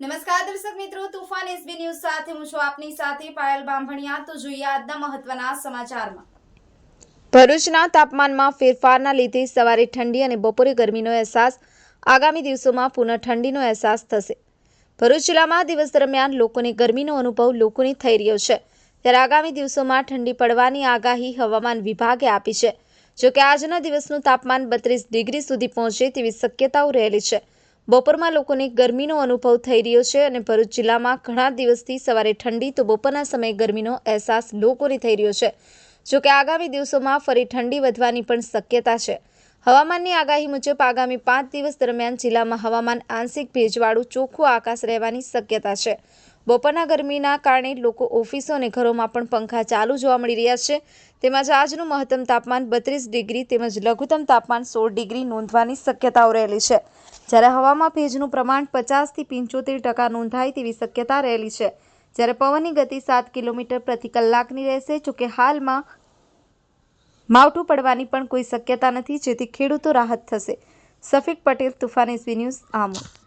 નમસ્કાર દર્શક મિત્રો, તુફાન એસબી ન્યૂઝ સાથે હું છું આપની સાથે પાયલ બાંભણિયા. તો જોઈએ આજના મહત્વના સમાચારમાં. ભરૂચના તાપમાનમાં ફેરફારના લીધે સવારે ઠંડી અને બપોરે ગરમીનો અહેસાસ. આગામી દિવસોમાં પુનઃ ઠંડીનો અહેસાસ થશે. ભરૂચ જિલ્લામાં દિવસ દરમિયાન લોકોને ગરમીનો અનુભવ લોકોને થઈ રહ્યો છે. ત્યારે આગામી દિવસોમાં ઠંડી પડવાની આગાહી હવામાન વિભાગે આપી છે. જોકે આજના દિવસનું તાપમાન બત્રીસ ડિગ્રી સુધી પહોંચે તેવી શક્યતાઓ રહેલી છે. બપોરમાં લોકોને ગરમીનો અનુભવ થઈ રહ્યો છે અને ભરૂચ જિલ્લામાં ઘણા દિવસથી સવારે ઠંડી તો બપોરના સમયે ગરમીનો અહેસાસ લોકોને થઈ રહ્યો છે. જોકે આગામી દિવસોમાં ફરી ઠંડી વધવાની પણ શક્યતા છે. હવામાનની આગાહી મુજબ આગામી પાંચ દિવસ દરમિયાન જિલ્લામાં હવામાન આંશિક ભેજવાળું ચોખ્ખું આકાશ રહેવાની શક્યતા છે. બપોરના ગરમીના કારણે લોકો ઓફિસો અને ઘરોમાં પણ પંખા ચાલુ જોવા મળી રહ્યા છે. તેમજ આજનું મહત્તમ તાપમાન બત્રીસ ડિગ્રી તેમજ લઘુત્તમ તાપમાન સોળ ડિગ્રી નોંધવાની શક્યતાઓ રહેલી છે. જ્યારે હવામાં ભેજનું પ્રમાણ પચાસથી પંચોતેર ટકા નોંધાય તેવી શક્યતા રહેલી છે. જ્યારે પવનની ગતિ સાત કિલોમીટર પ્રતિ કલાકની રહેશે જોકે હાલમાં માવઠું પડવાની પણ કોઈ શક્યતા નથી, જેથી ખેડૂતો રાહત થશે. Safiq Patel, Toofan SB news Amod.